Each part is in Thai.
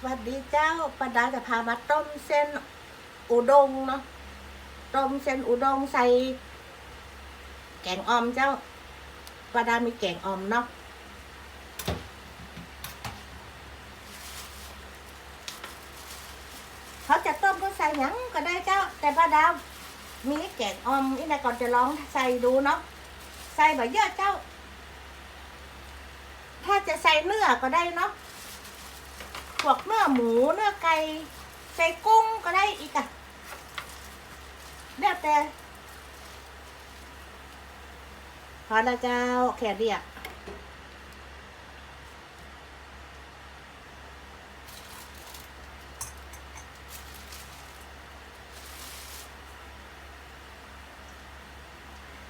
สวัสดีเจ้าปาดาจะพามาต้มเส้นอุดงเนาะ ต้มเส้นอุดงใส่ แกงออมเจ้าปาดามีแกงออมเนาะ เขาจะต้มก็ใส่หยังก็ได้เจ้า แต่ปาดามีแกงออมอีนายก่อนจะลองใส่ดูเนาะ ใส่แบบเยอะเจ้า ถ้าจะใส่เนื้อก็ได้เนาะ พวกเนื้อหมูเนื้อไก่ใส่กุ้งก็ได้อีกอะแล้วแต่พอแล้วเจ้าแค่เดียว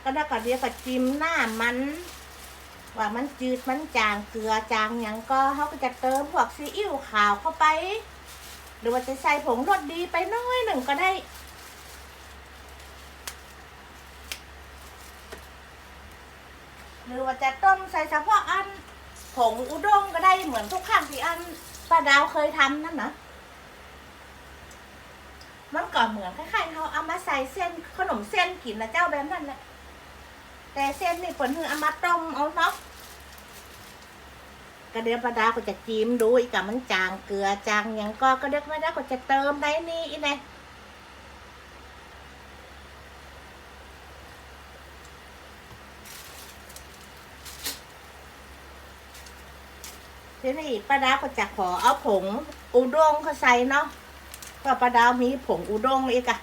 ก็ได้ก็เดียวก็จิ้มหน้ามัน ว่ามันจืดมันจางเกลือจางหยังก็เขาก็จะเติมพวกซีอิ๊วขาวเข้าไป หรือว่าจะใส่ผงรสดีไปน้อยหนึ่งก็ได้หรือว่าจะต้มใส่เฉพาะอันผงอุด้งก็ได้เหมือนทุกครั้งที่อันป้าดาวเคยทำนั่นนะมันก็เหมือนคล้ายๆเขาเอามาใส่เส้นขนมเส้นกินนะเจ้าแบบนั้นแหละแต่เส้นนี่เปิ่นคือเอามาต้มเอาเนาะ ก็เดี๋ยวประดาก็จะจิ้มดูอีกกับมันจางเกลือจางหยังก็ก็เดี๋ยวไม่ได้ก็จะเติมได้นี่อีไงทีนี้ป้าดาก็จะขอเอาผงอุด้งเขาใส่เนาะเพระป้าดาวมีผงอุด้งอีกอะ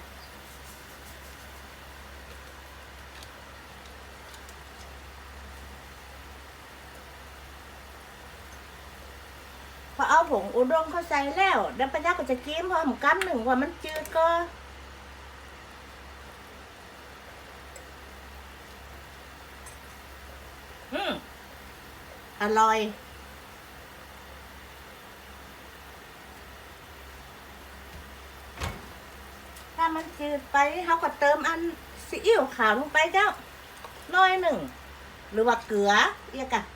พอเอาผงอุด้งเข้าใส่แล้วเดี๋ยวปัญญาก็จะกินพร้อมกันหนึ่งว่ามันจืดก็อืมอร่อยถ้ามันจืดไปเขาก็เติมอันซีอิ๊วขาวลงไปเจ้าน้อยหนึ่ง หรือว่าเกลือเอียกอะอัน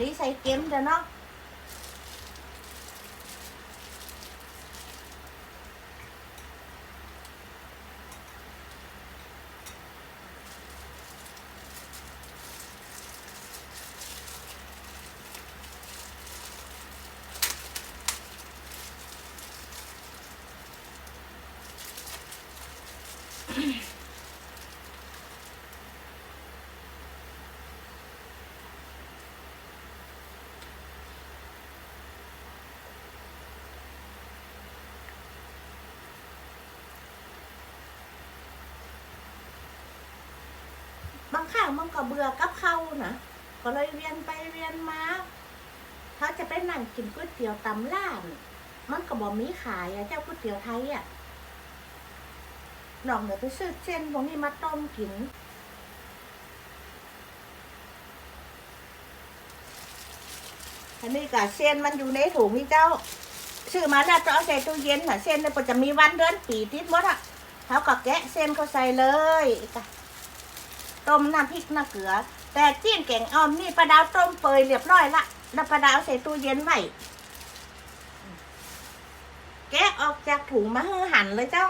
นี้ใส่เกางครั้งมันก็เบื่อกับเขานะก็เลยเวียนไปเวียนมาเขาจะไปนั่งกินก๋วยเตี๋ยวตำร้านมันก็บอกมีขายอะเจ้าก๋วยเตี๋ยวไทยอะนอกเหนือไปซื้อเส้นพวกนี้มาต้มกินอันนี้ก็เส้นมันอยู่ในถุงนี่เจ้า ซื้อมาแล้วจะเอาใส่ตู้เย็นค่ะเส้นเนี่ยจะมีวันเดือนปีติดหมดอะเขาก็แกะเส้นเขาใส่เลยจ้ะ ต้มน้ำพริกน้ำเกลือ แต่จิ้นแกงอ่อมนี่ปลาดาวต้มเปยเรียบร้อยละแล้วปลาดาวใส่ตู้เย็นไว้แกะออกจากถุงมาให้หั่นเลยเจ้า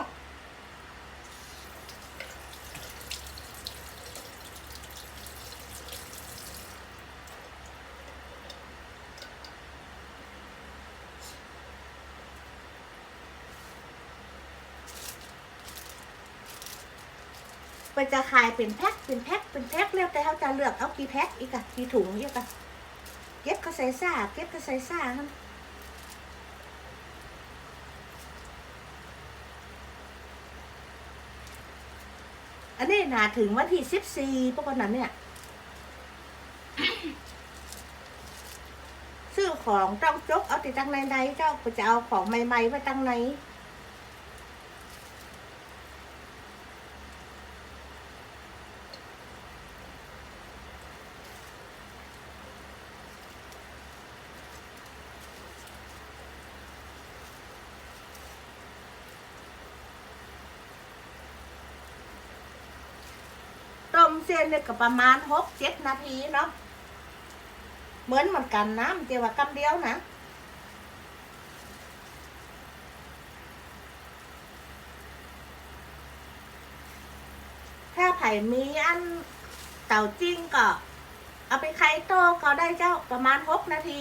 มันจะขายเป็นแพ็คเป็นแพ็คเป็นแพ็คแล้วแต่เขาจะเลือกเอากี่แพ็คอีกอะกี่ถุงอีกอะเก็บก็ใส่ซ่าเก็บก็ใส่ซ่าอันนี้นาถึงวันที่สิบสี่พวกนั้นเนี่ยซื้อของต้องจกเอาติดตั้งในในเจ้าก็จะเอาของใหม่ๆไว้ตั้งใน เส้นเนี่ยก็ประมาณหกเจ็ดนาทีเนาะเหมือนเหมือนกันนะมันเจียวว่ากำเดียวนะถ้าไผ่มีอันเต่าจริงก็ เอาไปไข่โตก็ได้เจ้าประมาณหกนาที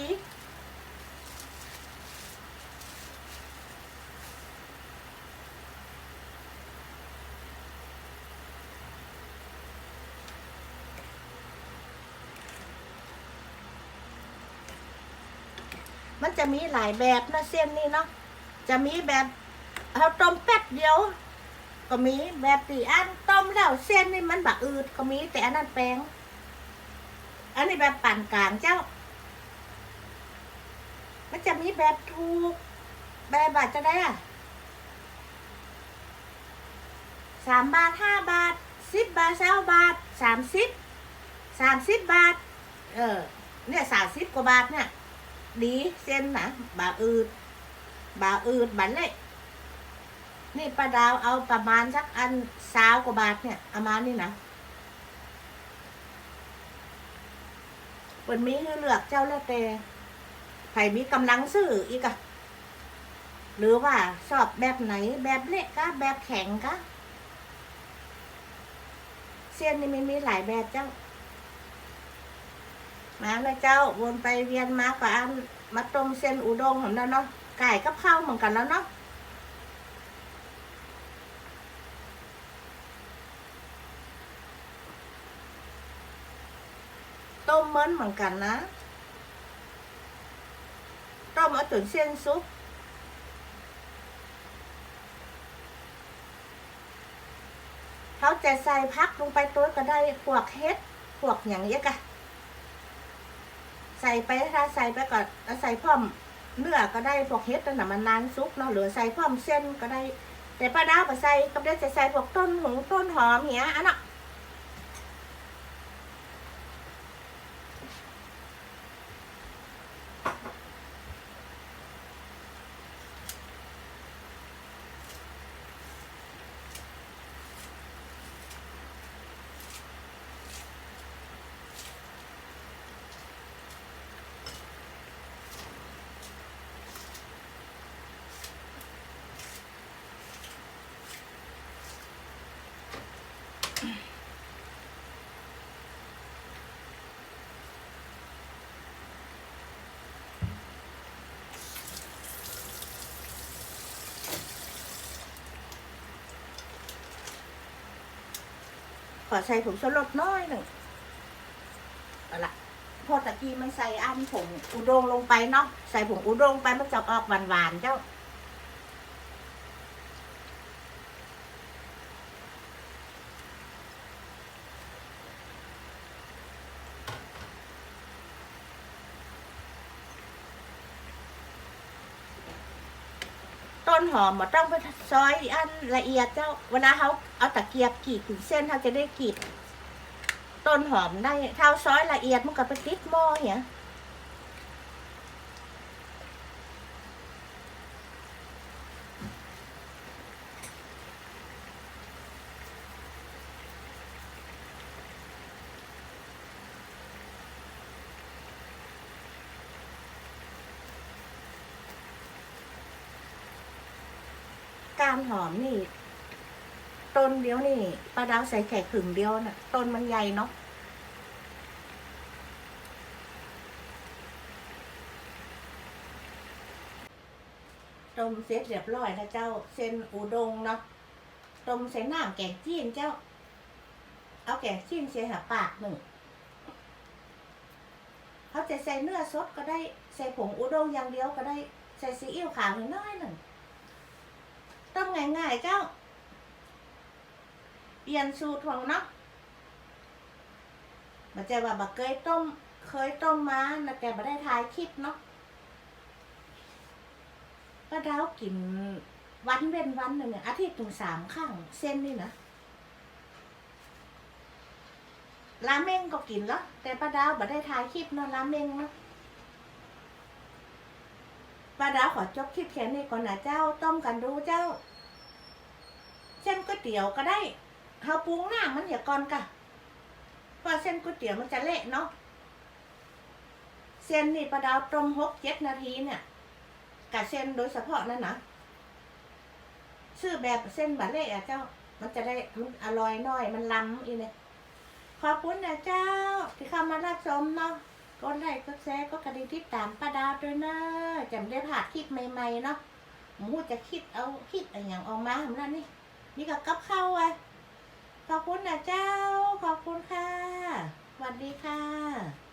มันจะมีหลายแบบนะเส้นนี่เนาะจะมีแบบเอาต้มแป๊บเดียว ก็มีแบบตีอันต้มแล้วเส้นนี่มันบะอืดก็มีแต่อันนั้นแปลงอันนี้แบบปั่นกลางเจ้า มันจะมีแบบถูก แบบบาทจะได้อะสามบาทห้าบาทสิบบาทเก้าบาทสามสิบสามสิบบาท เออ เนี่ยสามสิบกว่าบาทเนี่ย ดีเส้นนะบาอืดบาอืดบันเลยนี่ป้าดาวเอาประมาณสักอันสาวกว่าบาทเนี่ยเอามาณนี่นะเปิดมีให้เลือกเจ้าแล้วแต่ใครมีกำลังซื้ออีกอะหรือว่าชอบแบบไหนแบบเละกะแบบแข็งกะเส้นนี่มันมีหลายแบบเจ้า มาแล้วเจ้าวนไปเวียนมาก็อันมาต้มเส้นอุด้งของเราเนาะไก่กับข้าวเหมือนกันแล้วเนาะต้มเหมือนเหมือนกันนะต้มเอาจนเส้นซุปเขาจะใส่พักลงไปตัวก็ได้พวกเฮ็ดพวกอย่างเงี้ยกะ ใส่ไปนะคะใส่ไปก่อนแล้วใส่พร้อมเนื้อก็ได้พวกเฮ็ดนั่นน่ะมันนานซุกเนาะหรือใส่พร้อมเส้นก็ได้ แต่ป้าดาวก็ใส่ก็ได้ใส่พวกต้นหงต้นหอมเหี้ยอันน่ะ ขอใส่ผงชูรสน้อยหนึ่งเอาละพอตะกี้มันใส่อันผงอุด้งลงไปเนาะใส่ผงอุด้งไปมันจะออกหวานๆเจ้า นหอมมาต้องไปซอยอันละเอียดเจ้าเวลาเขาเอาตะเกียบกรีดถึงเส้นเขาจะได้กรีดต้นหอมได้เท่าซอยละเอียดมันก็ไปติดหม้อเหี้ยารหอมนี่ ต้นเดียวนี่ปลาดาวใส่แค่ขึงเดียวน่ะ ต้นมันใหญ่เนาะต้มเสร็จเรียบร้อยแล้วเจ้า เส้นอุด้งเนาะต้มใส่น้ำแกงจีนเจ้า เอาแกงจีนเสียหาปากหนึ่งเขาจะใส่เนื้อสดก็ได้ ใส่ผงอุด้งอย่างเดียวก็ได้ ใส่ซีอิ๊วขาวน้อยหนึ่ง ต้มง่ายๆเจ้า เปลี่ยนสูตรของเนาะมันจะว่าบักเคยต้ม เคยต้มมานะแต่ไม่ได้ถ่ายคลิปเนาะก็ดาวกินวันเว้นวันหนึ่งอาทิตย์ถึงสามครั้งเส้นนี่นะราเมงก็กินแล้วแต่ป้าดาวบ่ได้ถ่ายคลิปเนาะราเมงเนาะ ป้าดาวขอจบคลิปแค่นี้ก่อนนะเจ้า ต้มกันดูเจ้า เส้นก๋วยเตี๋ยวก็ได้เฮาปรุงหน้ามันอย่าก่อนกะเพราะเส้นก๋วยเตี๋ยวมันจะเละเนาะ เส้นนี่ประดาวต้มหกเจ็ดนาทีเนี่ยกับเส้นโดยเฉพาะนั่นนะซื้อแบบเส้นบะเล่อะเจ้า มันจะได้มันอร่อยน่อย มันล้ำอีเนี่ยขอบคุณนะเจ้า ที่เข้ามารับชมเนาะ กดไลค์กดแชร์ก็กระดิ่งติดตามป้าดาวด้วยนะจำได้ผ่าคลิปใหม่ๆเนาะหมูจะคิดเอาคิดอะไรอย่างออกมาทำแล้วนี่ นี่ก็กับข้าวไว้ขอบคุณนะเจ้า ขอบคุณค่ะสวัสดีค่ะ